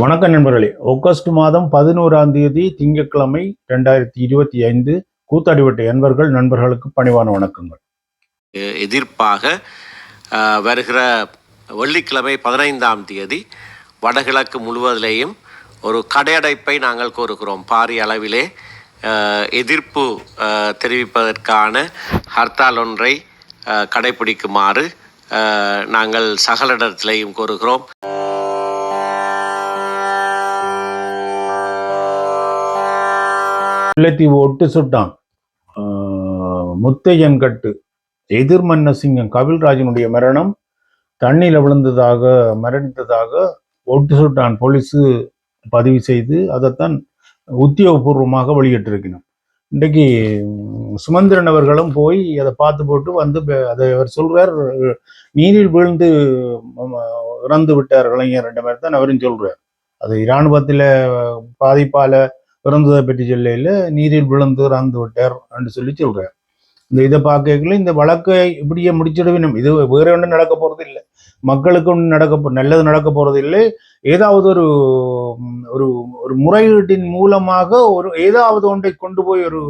வணக்கம் நண்பர்களே. ஆகஸ்ட் மாதம் பதினோராம் தேதி திங்கட்கிழமை ரெண்டாயிரத்தி இருபத்தி ஐந்து கூத்தாடிவட்ட எண்பர்கள் நண்பர்களுக்கு பணிவான வணக்கங்கள். எதிர்ப்பாக வருகிற வெள்ளிக்கிழமை பதினைந்தாம் தேதி வடகிழக்கு முழுவதிலேயும் ஒரு கடையடைப்பை நாங்கள் கோருகிறோம். பாரிய அளவிலே எதிர்ப்பு அஹ், தெரிவிப்பதற்கான ஹர்த்தால் ஒன்றை கடைபிடிக்குமாறு நாங்கள் சகலிடத்திலேயும் கோருகிறோம். முல்லைத்தீவு ஒட்டு சுட்டான். முத்தையன் கட்டு எதிர்மன்ன சிங்கம் கபில்ராஜனுடைய மரணம் தண்ணியில் விழுந்ததாக மரணித்ததாக ஒட்டு சுட்டான். போலீஸு பதிவு செய்து அதைத்தான் உத்தியோகபூர்வமாக வெளியிட்டிருக்கணும் இன்றைக்கு சுமந்திரன் அவர்களும் போய் அதை பார்த்து போட்டு வந்து அதை அவர் சொல்றார். நீரில் விழுந்து இறந்து விட்டார் இளைஞர் ரெண்டு மாதிரி தான் அவரும் சொல்றார். அது இராணுவத்தில் பாதிப்பால இறந்ததை பற்றி சொல்லையில் நீரில் விழுந்து இறந்து விட்டார் என்று சொல்லி சொல்கிறார் இந்த இதை பார்க்கல இந்த வழக்கை இப்படியே முடிச்சிடவினும் இது வேற ஒன்றும் நடக்க போகிறது இல்லை. மக்களுக்கு ஒன்றும் நடக்க நல்லது நடக்க போகிறது இல்லை. ஏதாவது ஒரு ஒரு ஒரு முறையீட்டின் மூலமாக ஒரு ஏதாவது ஒன்றை கொண்டு போய் ஒரு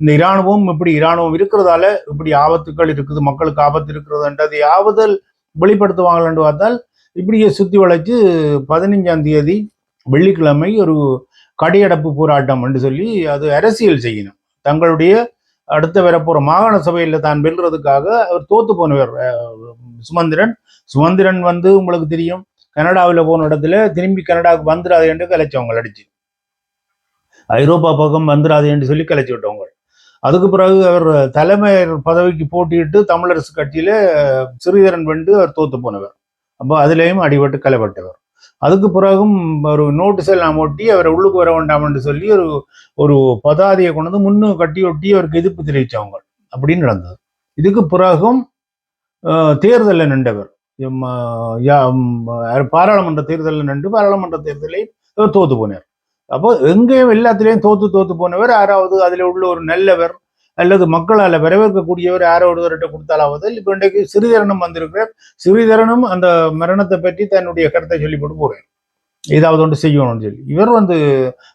இந்த இராணுவம் இப்படி இராணுவம் இருக்கிறதால இப்படி ஆபத்துக்கள் இருக்குது மக்களுக்கு ஆபத்து இருக்கிறதுன்றது ஆவதல் வெளிப்படுத்துவாங்கன்னு பார்த்தால் இப்படியே சுற்றி வளைச்சு பதினஞ்சாம் தேதி வெள்ளிக்கிழமை ஒரு கடியடப்பு போராட்டம் என்று சொல்லி அது அரசியல் செய்யணும். தங்களுடைய அடுத்த வரப்போகிற மாகாண சபையில தான் வெல்றதுக்காக அவர் தோத்து போனவர் சுமந்திரன். சுமந்திரன் வந்து உங்களுக்கு தெரியும் கனடாவில் போன இடத்துல திரும்பி கனடாவுக்கு வந்துடாது என்று கலைச்சவங்க அடிச்சு. ஐரோப்பா பக்கம் வந்துடாது என்று சொல்லி கலைச்சி விட்டவங்க அதுக்கு பிறகு அவர் தலைமை பதவிக்கு போட்டியிட்டு தமிழரசு கட்சியில சிறிதரன் வென்று அவர் தோத்து போனவர். அப்போ அதுலேயும் அடிபட்டு கலைப்பட்டவர் அதுக்கு பிறகும் ஒரு நோட்டீஸ் எல்லாம் ஒட்டி அவரை உள்ளுக்கு வர வேண்டாம் என்று சொல்லி ஒரு ஒரு பதாதையை கொண்டு வந்து முன்னு கட்டி ஒட்டி அவருக்கு எதிர்ப்பு தெரிவித்தவங்க அப்படின்னு நடந்தது. இதுக்கு பிறகும் தேர்தலில் நின்றவர். பாராளுமன்ற தேர்தலில் நின்று பாராளுமன்ற தேர்தலை தோத்து போனார். அப்போ எங்கேயும் எல்லாத்திலையும் தோத்து தோத்து போனவர் யாராவது அதில் உள்ள ஒரு நல்லவர் அல்லது மக்களால் வரவேற்கக்கூடியவர் யாரோ ஒருவர்கிட்ட கொடுத்தாலாவது இப்போ இன்றைக்கு சிறிதரனும் வந்திருக்கிறார். சிறிதரனும் அந்த மரணத்தை பற்றி தன்னுடைய கருத்தை சொல்லிவிட்டு போறார். ஏதாவது ஒன்று செய்யணும்னு சொல்லி. இவர் வந்து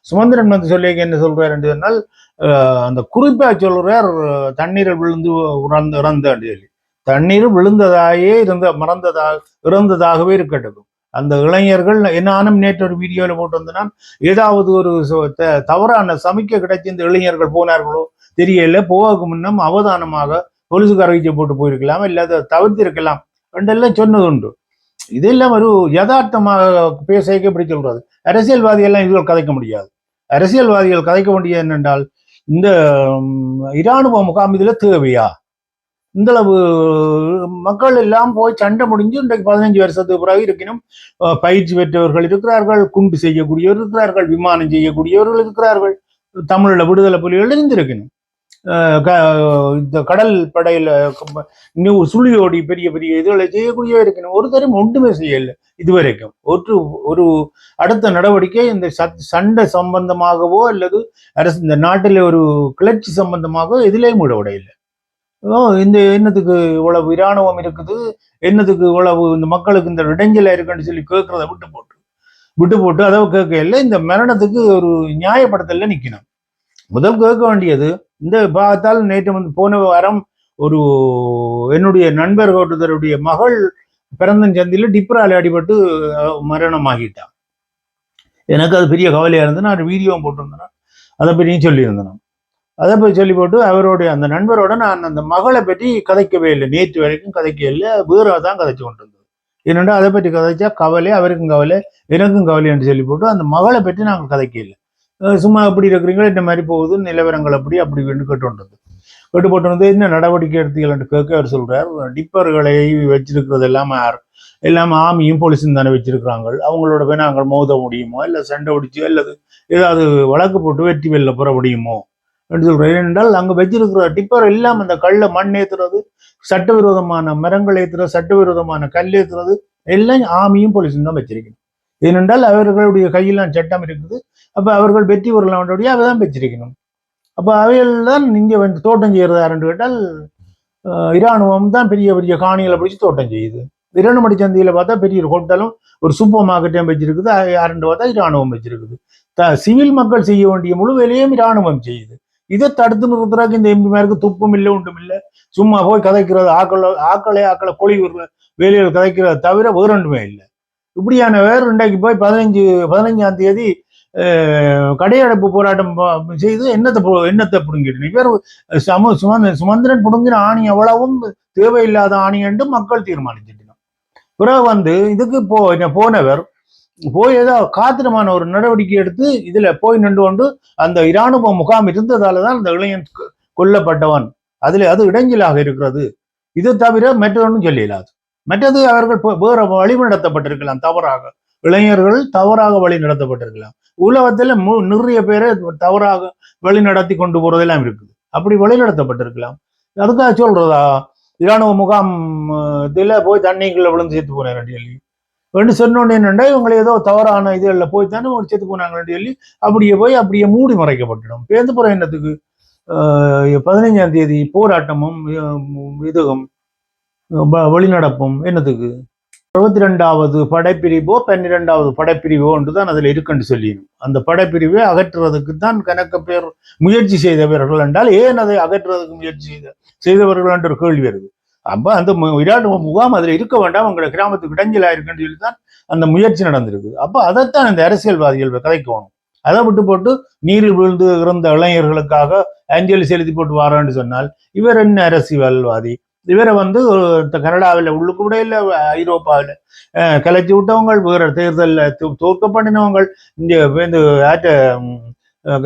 சுமந்திரன் வந்து சொல்லி என்ன சொல்றார் என்று சொன்னால் அந்த குறிப்பா சொல்றார் தண்ணீரில் விழுந்து இறந்து இறந்தான்னு சொல்லி. தண்ணீர் விழுந்ததாயே இருந்த மறந்ததாக இறந்ததாகவே இருக்கட்டும். அந்த இளைஞர்கள் என்னானும் நேற்று ஒரு வீடியோவில் போட்டு வந்தனால் ஏதாவது ஒரு தவறான சமைக்க கிடைச்சி இந்த இளைஞர்கள் போனார்களோ தெரியல. போவதுக்கு முன்னம் அவதானமாக போலீஸுக்கு அறிவிச்சை போட்டு போயிருக்கலாம் இல்லாத தவிர்த்திருக்கலாம். ரெண்டெல்லாம் சொன்னது உண்டு இதெல்லாம் ஒரு யதார்த்தமாக பேசிக்க இப்படி சொல்றாரு அரசியல்வாதி எல்லாம் கதைக்க முடியாது. அரசியல்வாதிகள் கதைக்க வேண்டியது என்னென்றால் இந்த இராணுவ முகாம் இதுல தேவையா? இந்தளவு மக்கள் எல்லாம் போய் சண்டை முடிஞ்சு இன்றைக்கு பதினஞ்சு வருஷத்துக்கு பிறகு இருக்கணும் பயிற்சி பெற்றவர்கள் இருக்கிறார்கள் குண்டு செய்யக்கூடியவர் இருக்கிறார்கள் விமானம் செய்யக்கூடியவர்கள் இருக்கிறார்கள் தமிழில் விடுதலை புலிகள் இருந்திருக்கணும். இந்த கடல் படையில க- இன்னும் சுழியோடி பெரிய பெரிய இதுகளை செய்யக்கூடிய இருக்கணும் ஒரு தரம் ஒன்றுமே செய்யலை இதுவரைக்கும். ஒரு ஒரு அடுத்த நடவடிக்கை இந்த சத்- சண்டை சம்பந்தமாகவோ அல்லது அரசு இந்த நாட்டில் ஒரு கிளர்ச்சி சம்மந்தமாகவோ இதுலேயும் கூட இல்லை இந்த என்னத்துக்கு இவ்வளவு இராணுவம் இருக்குது? என்னத்துக்கு இவ்வளவு இந்த மக்களுக்கு இந்த இடைஞ்சலா இருக்குன்னு சொல்லி கேட்கறத விட்டு போட்டு விட்டு போட்டு அதை கேட்கல இந்த மரணத்துக்கு ஒரு நியாயப்படுத்தல நிற்கணும் முதல் கேட்க வேண்டியது இந்த விபாகத்தால் நேற்று வந்து போன வாரம் ஒரு என்னுடைய நண்பர் ஓட்டுதருடைய மகள் பிறந்தஞ்சந்தியில் டிப்ரால் அடிபட்டு மரணமாகிட்டான். எனக்கு அது பெரிய கவலையா இருந்து நான் வீடியோ போட்டிருந்தேன். அதை பற்றியும் சொல்லியிருந்தேன். அதை போய் சொல்லி போட்டு அவருடைய அந்த நண்பரோட நான் அந்த மகளை பற்றி கதைக்கவே இல்லை. நேற்று வரைக்கும் கதைக்க இல்லை. வேற தான் கதைச்சு கொண்டு இருந்தது என்னென்னா அதை பற்றி கதைச்சா கவலை அவருக்கும் கவலை எனக்கும் கவலை என்று சொல்லி போட்டு அந்த மகளை பற்றி நாங்கள் கதைக்க இல்லை. சும்மா எப்படி இருக்கிறீங்களோ? இந்த மாதிரி போகுது நிலவரங்கள் அப்படி அப்படி கேட்டு கேட்டுன்றது. கேட்டு போட்டு வந்து என்ன நடவடிக்கை எடுத்தீங்கன்னு கேட்க அவர் சொல்றார். டிப்பர்களை வச்சிருக்கிறது எல்லாம் யார் எல்லாம் ஆமியும் போலீஸும் தானே வச்சிருக்கிறாங்க. அவங்களோட போய் நாங்கள் மோத முடியுமோ? இல்லை சண்டை பிடிச்சி? அல்லது ஏதாவது வழக்கு போட்டு வெற்றி வெளில புற முடியுமோ? என்று சொல்றேன் ஏனென்றால் அங்க வச்சிருக்கிற டிப்பர் எல்லாம் அந்த கல்லை மண் ஏத்துறது சட்டவிரோதமான மரங்கள் ஏத்துறது சட்டவிரோதமான கல் ஏத்துறது எல்லாம் ஆமியும் போலீஸும் தான் வச்சிருக்கணும். ஏனென்றால் அவர்களுடைய கையெல்லாம் சட்டம் இருக்குது. அப்போ அவர்கள் வெற்றி பெறலாம்ன்றபடியே அதை தான் வச்சிருக்கணும் அப்போ அவைகள் தான் இங்கே வந்து தோட்டம் செய்யறது யாருன்னு கேட்டால் இராணுவம் தான் பெரிய பெரிய காணிகளை பிடிச்சி தோட்டம் செய்யுது. இரண்டு சந்தையில் பார்த்தா பெரிய ஒரு ஹோட்டலும் ஒரு சூப்பர் மார்க்கெட்டையும் வச்சிருக்குது யாருன்னு பார்த்தா இராணுவம் வச்சிருக்குது த சிவில் மக்கள் செய்ய வேண்டிய முழு வேலையும் இராணுவம் செய்யுது. இதை தடுத்து நிறுத்துறதுக்கு இந்த எம்பிமாருக்கு துப்பும் இல்லை ஒன்றும் இல்லை. சும்மா போய் கதைக்கிறது ஆக்களை ஆக்களை ஆக்களை கொழி வேலையில் வேலைகள் கதைக்கிறத தவிர வேறு ஒன்றுமே இல்லை. இப்படியான வேறு இன்றைக்கு போய் பதினஞ்சு பதினஞ்சாம் தேதி கடையடைப்பு போராட்டம் செய்து என்னத்தை பு- என்னத்தை பிடுங்கிட்டு? இவர் சம சுமந்த சுமந்திரன் பிடுங்கின ஆணி எவ்வளவும் தேவையில்லாத ஆணி என்று மக்கள் தீர்மானிச்சிட்டோம் பிறகு வந்து இதுக்கு போ போனவர் போய் ஏதோ காத்திரமான ஒரு நடவடிக்கை எடுத்து இதுல போய் நின்று கொண்டு அந்த இராணுவ முகாம் இருந்ததால தான் அந்த இளைஞன் கொல்லப்பட்டவன். அதுல அது இடைஞ்சலாக இருக்கிறது. இது தவிர மற்றொன்னும் சொல்லிடாது மற்றது அவர்கள் வேற வழி நடத்தப்பட்டிருக்கலாம் தவறாக. இளைஞர்கள் தவறாக வழி நடத்தப்பட்டிருக்கலாம் உலகத்துல மு- நிறைய பேரை தவறாக வழி நடத்தி கொண்டு போறதெல்லாம் இருக்குது. அப்படி வழி நடத்தப்பட்டிருக்கலாம் அதுக்காக சொல்றதா? இராணுவ முகாம் இதுல போய் தண்ணிக்குள்ள விழுந்து சேர்த்து போனேன் சொல்லி. ரெண்டு சொன்னோன்னு என்னண்டா இவங்களை ஏதோ தவறான இதுகளில் போய் தானே ஒரு செத்து போனாங்கன்னு சொல்லி அப்படியே போய் அப்படியே மூடி மறைக்கப்பட்டுடும். பேருந்து புறம் என்னத்துக்கு? ஆஹ் பதினைஞ்சாம் தேதி போராட்டமும் இதுவும் வழிநடப்பும் என்னதுக்கு? என்னத்துக்கு அறுபத்தி ரெண்டாவது படைப்பிரிவோ பன்னிரெண்டாவது படைப்பிரிவோ என்று தான் அதில் இருக்குன்னு சொல்லிடும் அந்த படைப்பிரிவை அகற்றுறதுக்கு தான் கணக்க பேர் முயற்சி செய்தவர்கள் என்றால் ஏன் அதை அகற்றுறதுக்கு முயற்சி செய்த செய்தவர்கள் என்ற ஒரு கேள்வி வருது. அப்ப அந்த மு- முகாம் அதுல இருக்க வேண்டாம் உங்களோட கிராமத்துக்கு இடைஞ்சலாக இருக்குன்னு சொல்லி தான் அந்த முயற்சி நடந்திருக்கு. அப்போ அதைத்தான் இந்த அரசியல்வாதிகள் கதைக்கணும். அதை விட்டு போட்டு நீரில் விழுந்து இறந்த இளைஞர்களுக்காக அஞ்சலி செலுத்தி போட்டு வாரான்னு சொன்னால் இவர் என்ன அரசியல்வாதி? இவரை வந்து கனடாவில் உள்ளுக்கு கூட இல்லை ஐரோப்பாவில். கலைச்சி விட்டவங்கள் வேற தேர்தலில் தோற்க பண்ணினவங்க இங்க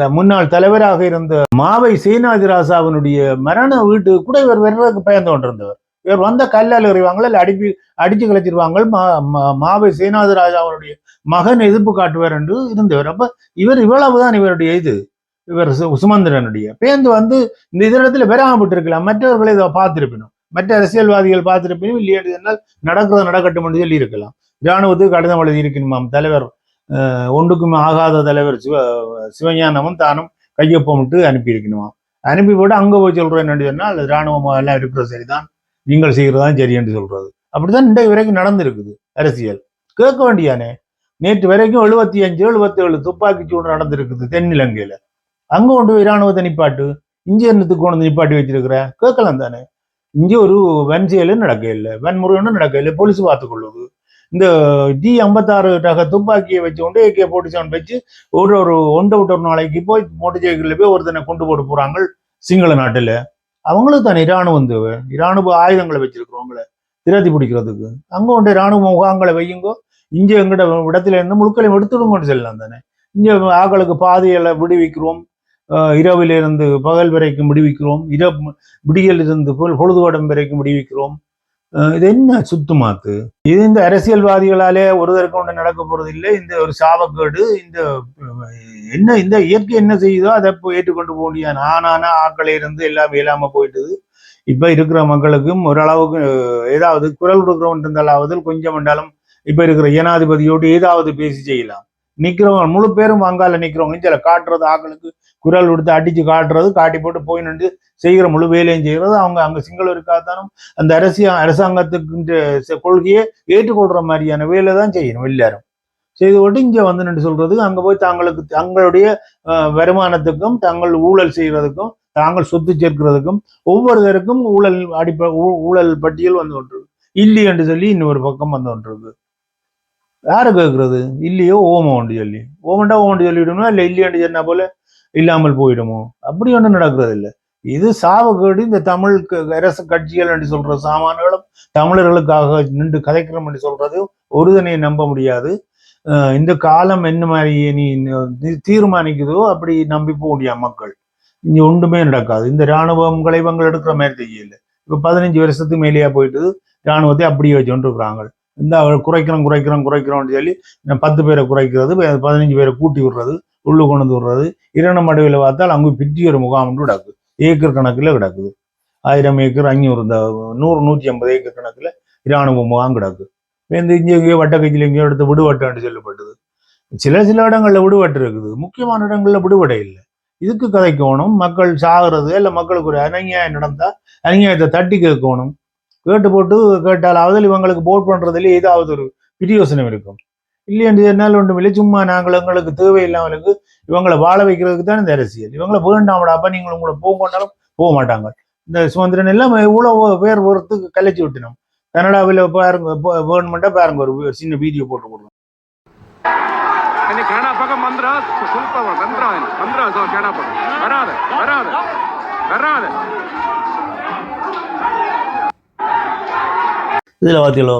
முன்னாள் தலைவராக இருந்த மாவை சீனாதிராசாவினுடைய மரண வீட்டுக்கு கூட இவர் வர்றதுக்கு பயந்து கொண்டிருந்தவர். இவர் வந்த கல்லால் எறிவாங்களா இல்லை அடிப்பி அடிச்சு கிளச்சிருவாங்க மா மா- மாவை மகன் எதிர்ப்பு காட்டுவார் என்று இருந்தவர். அப்ப இவர் இவ்வளவுதான் இவருடைய இது. இவர் சு- சுமந்திரனுடைய. பேந்து வந்து இந்த இதனிடத்துல பெறாம இருக்கலாம் மற்றவர்களை இதை பார்த்திருப்பினும். மற்ற அரசியல்வாதிகள் பார்த்துருப்பினும் இல்லையா என்னால் நடக்கிறது நடக்கட்டும் என்று சொல்லி இருக்கலாம் இராணுவத்துக்கு கடிதம் எழுதி இருக்கணுமாம் தலைவர் ஒன்றுக்கும் ஆகாத தலைவர் சிவ சிவஞானமும் தானும் கையொப்பமிட்டு அனுப்பி இருக்கணுமாம் அனுப்பி போட்டு அங்க போய் சொல்கிறேன் என்று சொன்னால் இராணுவம் எல்லாம் இருக்கிறது சரிதான் நீங்கள் செய்கிறதான் சரி என்று சொல்றது. அப்படிதான் இன்றைக்கு வரைக்கும் நடந்திருக்குது அரசியல். கேட்க வேண்டியானே? நேற்று வரைக்கும் எழுபத்தி அஞ்சு எழுபத்தி ஏழு துப்பாக்கி சூடு நடந்திருக்குது தென்னிலங்கையில. அங்க கொண்டு போய் இராணுவத்தை நிப்பாட்டு இங்கே என்னத்துக்கு கொண்டு வந்து நிப்பாட்டி வச்சிருக்கிற கேட்கலாம் தானே? இங்கே ஒரு வன்செயலும் செயலும் நடக்க இல்லை வன்முறையும் நடக்க போலீஸ் பார்த்துக்கொள்ளுது. இந்த டி ஐம்பத்தாறு ரக துப்பாக்கியை வச்சு கொண்டு ஏகே போட்டு செவன் வச்சு ஒரு ஒரு ஒன்றை விட்டு ஒரு நாளைக்கு போய் மோட்டர் சைக்கிளில் போய் ஒருத்தனை கொண்டு போட்டு போறாங்க சிங்கள நாட்டுல. அவங்களுக்கு தானே இராணுவம் தேவை இராணுவ ஆயுதங்களை வச்சிருக்கிறவங்கள திரட்டி பிடிக்கிறதுக்கு. அங்க கொண்டு இராணுவ முகாங்களை வையுங்கோ. இங்க எங்கிட்ட இடத்துல இருந்து முழுக்களையும் எடுத்துடுங்கன்னு சொல்லலாம் தானே. இங்க ஆக்களுக்கு பாதைகளை விடுவிக்கிறோம். அஹ் இருந்து பகல் வரைக்கும் விடுவிக்கிறோம். இரவு விடியல் இருந்து பொழுதுவடம் வரைக்கும் விடுவிக்கிறோம். இது என்ன சுத்துமாத்து இது இந்த அரசியல்வாதிகளாலே ஒருதற்கு ஒன்று நடக்க போறது இல்லை இந்த ஒரு சாபக்கேடு இந்த என்ன இந்த இயற்கை என்ன செய்யுதோ அதை இப்போ ஏற்றுக்கொண்டு போக முடியாது ஆனானா ஆக்களை இருந்து எல்லாம் இயலாம போயிட்டுது. இப்ப இருக்கிற மக்களுக்கும் ஓரளவுக்கு ஏதாவது குரல் கொடுக்குறவன் இருந்தாலாவது கொஞ்சம் என்றாலும் இப்ப இருக்கிற ஜனாதிபதியோடு ஏதாவது பேசி செய்யலாம். நிக்கிறவங்க முழு பேரும் அங்கால நிற்கிறவங்க சில காட்டுறது ஆக்களுக்கு குரல் கொடுத்து அடிச்சு காட்டுறது காட்டி போட்டு போய் நின்று செய்கிற முழு வேலையும் செய்கிறது. அவங்க அங்க சிங்களம் அந்த அரசியல் அரசாங்கத்துக்கு கொள்கையை ஏற்றுக்கொள்ற மாதிரியான வேலை தான் செய்யணும் எல்லாரும். செய்து போட்டு இங்க வந்து நின்று சொல்றது அங்க போய் தாங்களுக்கு தங்களுடைய வருமானத்துக்கும் தங்கள் ஊழல் செய்யறதுக்கும் தாங்கள் சொத்து சேர்க்கிறதுக்கும் ஒவ்வொருத்தருக்கும் ஊழல் அடிப்ப ஊ- ஊழல் பட்டியல் வந்து கொண்டிருக்கு. இல்லி என்று சொல்லி இன்னொரு பக்கம் வந்து கொண்டிருக்கு. யாரை கேட்கறது இல்லையோ ஓமம் ஒன்று சொல்லி. ஓமண்டா ஓமண்டு சொல்லிவிடணும் இல்லை இல்லையாண்டு சொன்னா போல இல்லாமல் போயிடுமோ? அப்படி ஒன்றும் நடக்கிறது இல்லை இது சாவகேடு இந்த தமிழ் அரசு கட்சிகள் என்று சொல்ற சாமான்களும் தமிழர்களுக்காக நின்று கதைக்கிறோம் என்று சொல்றது ஒருதனையை நம்ப முடியாது. இந்த காலம் என்ன மாதிரி நீ தீர்மானிக்குதோ அப்படி நம்பி போடியா மக்கள். இங்கே ஒன்றுமே நடக்காது. இந்த இராணுவம் கலைவங்கள் எடுக்கிற மாதிரி தெரியல. இப்ப பதினஞ்சு வருஷத்துக்கு மேலேயா போயிட்டு ராணுவத்தை அப்படியே வச்சுட்டு இருக்கிறாங்க. இந்த குறைக்கிறோம் குறைக்கிறோம் குறைக்கிறோம்னு சொல்லி பத்து பேரை குறைக்கிறது பதினஞ்சு பேரை கூட்டி விடுறது உள்ளு கொண்டு வந்து விடுறது இரண்டு மடுவில் பார்த்தால் அங்கே பிற்றி ஒரு முகாம்னு கிடக்குது. கிடக்கு ஏக்கர் கணக்கில் கிடக்குது. ஆயிரம் ஏக்கர் அஞ்சூறு இந்த நூறு நூற்றி ஐம்பது ஏக்கர் கணக்கில் இராணுவ முகாம் கிடக்கு. இந்த இங்கே இங்கே வட்டக்கச்சியில் எங்கேயோ எடுத்து விடுவட்டம்னு சொல்லப்பட்டது சில சில இடங்களில் விடுபட்டு இருக்குது. முக்கியமான இடங்கள்ல விடுவடை இல்லை. இதுக்கு கதைக்கணும். மக்கள் சாகிறது இல்லை மக்களுக்கு ஒரு அநியாயம் நடந்தால் அநியாயத்தை தட்டி கேட்கணும். கேட்டு போட்டு கேட்டால் கேட்டாலாவது இவங்களுக்கு போட் பண்ணுறதுல ஏதாவது ஒரு பிரியோசனம் இருக்கும். இல்லையென்று என்னால் ஒன்றும் இல்லை சும்மா நாங்கள் எங்களுக்கு தேவையில்லாமலுக்கு இவங்களை வாழ வைக்கிறதுக்கு தான் இந்த அரசியல். இவங்களை வேண்டாமடா அப்போ நீங்கள் உங்களை போங்கன்னாலும் போக மாட்டாங்க. இந்த சுதந்திரன் எல்லாம் இவ்வளோ பேர் ஒருத்து கலைச்சி விட்டணும் கனடாவில் பாருங்க வேணுமெண்டா பாருங்க ஒரு சின்ன வீடியோ போட்டு கொடுங்க. கனடா பக்கம் வந்துடா இதில் பார்த்தீங்களோ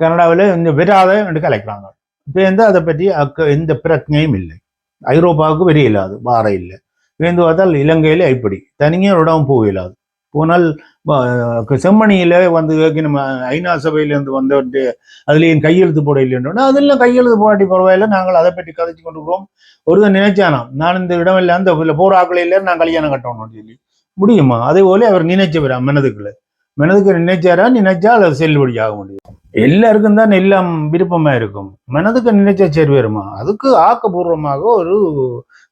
கனடாவில் இந்த விராத என்று கலைக்கிறாங்க இப்போ வந்து அதை பற்றி அக்க எந்த பிரச்சனையும் இல்லை. ஐரோப்பாவுக்கு வெறி இல்லாது வார இல்லை. வேந்து பார்த்தால் இலங்கையில இப்படி. தனியாக விடவும் போக இல்லாது போனால் செம்மணியில் வந்து நம்ம ஐநா சபையிலேருந்து வந்தவற்று அதுலேயும் கையெழுத்து போட இல்லைன்றோன்னா அதெல்லாம் கையெழுத்து போராட்டி பரவாயில்ல. நாங்கள் அதை பற்றி கதைச்சு கொண்டு இருக்கிறோம் ஒருத்தன் நினைச்சானாம் நான் இந்த இடம் இல்லை அந்த இல்ல போராக்களில் நான் கல்யாணம் கட்டணும்னு சொல்லி. முடியுமா? அதே போல அவர் நினைச்சவரா மனதுக்குள்ள மனதுக்கு நினைச்சாரா நினைச்சா அது செல்லுபடி ஆக முடியும் எல்லாருக்கும் தான் எல்லாம் விருப்பமா இருக்கும். மனதுக்கு நினைச்சா சரி வருமா? அதுக்கு ஆக்கப்பூர்வமாக ஒரு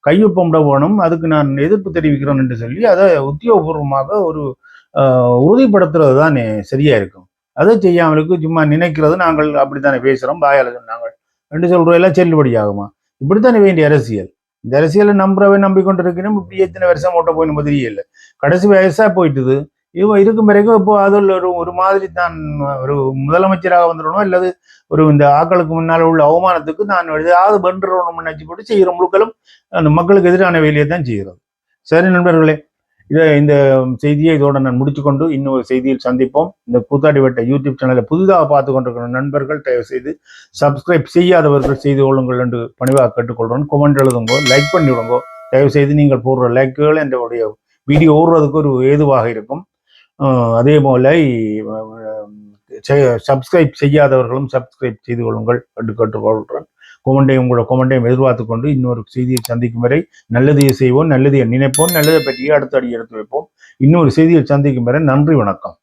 கையொப்பமிட போகணும் அதுக்கு நான் எதிர்ப்பு தெரிவிக்கிறேன் என்று சொல்லி அதை உத்தியோகபூர்வமாக ஒரு ஆஹ், உறுதிப்படுத்துறது தான் சரியா இருக்கும். அதை செய்யாமலுக்கு சும்மா நினைக்கிறது நாங்கள் அப்படித்தானே பேசுறோம் வாயால சொன்னாங்க ரெண்டு சொல்றதெல்லாம் செல்லுபடி ஆகுமா? இப்படித்தானே வேண்டிய அரசியல். இந்த அரசியலை நம்புறவே நம்பிக்கொண்டு இருக்கணும் இப்படி எத்தனை வருஷம் ஓட்ட போய் நம்ம தெரியல. கடைசி வயசா போயிட்டுது. இவ இருக்கும் வரைக்கும் இப்போ அதில் ஒரு ஒரு மாதிரி தான் ஒரு முதலமைச்சராக வந்துடணும்? அல்லது ஒரு இந்த ஆக்களுக்கு முன்னால் உள்ள அவமானத்துக்கு நான் ஏதாவது பண்றோம் நினைச்சு போட்டு செய்கிற முழுக்களும் அந்த மக்களுக்கு எதிரான வேலையை தான் செய்கிறது. சரி நண்பர்களே இதை இந்த செய்தியை இதோட நான் முடிச்சுக்கொண்டு இன்னொரு செய்தியில் சந்திப்போம். இந்த கூத்தாடி வட்ட யூடியூப் சேனலை புதிதாக பார்த்து கொண்டிருக்கிற நண்பர்கள் தயவு செய்து சப்ஸ்கிரைப் செய்யாதவர்கள் செய்து கொள்ளுங்கள் என்று பணிவாக கேட்டுக்கொள்கிறோம் கொமெண்ட் எழுதுங்கோ லைக் பண்ணி விடுங்கோ தயவு செய்து நீங்கள் போடுற லைக்குகள் என்னுடைய வீடியோ ஓடுறதுக்கு ஒரு ஏதுவாக இருக்கும். அதே போல் சப்ஸ்கிரைப் செய்யாதவர்களும் சப்ஸ்கிரைப் செய்து கொள்ளுங்கள் என்று கேட்டுக்கொள்கிறேன் கொமண்டையும் உங்களோட கொமண்டையும் எதிர்பார்த்து கொண்டு இன்னொரு செய்தியை சந்திக்கும் வரை நல்லதையே செய்வோம் நல்லதையே நினைப்போம் நல்லதை பற்றியே அடுத்த அடி எடுத்து வைப்போம். இன்னொரு செய்தியை சந்திக்கும் வரை நன்றி வணக்கம்.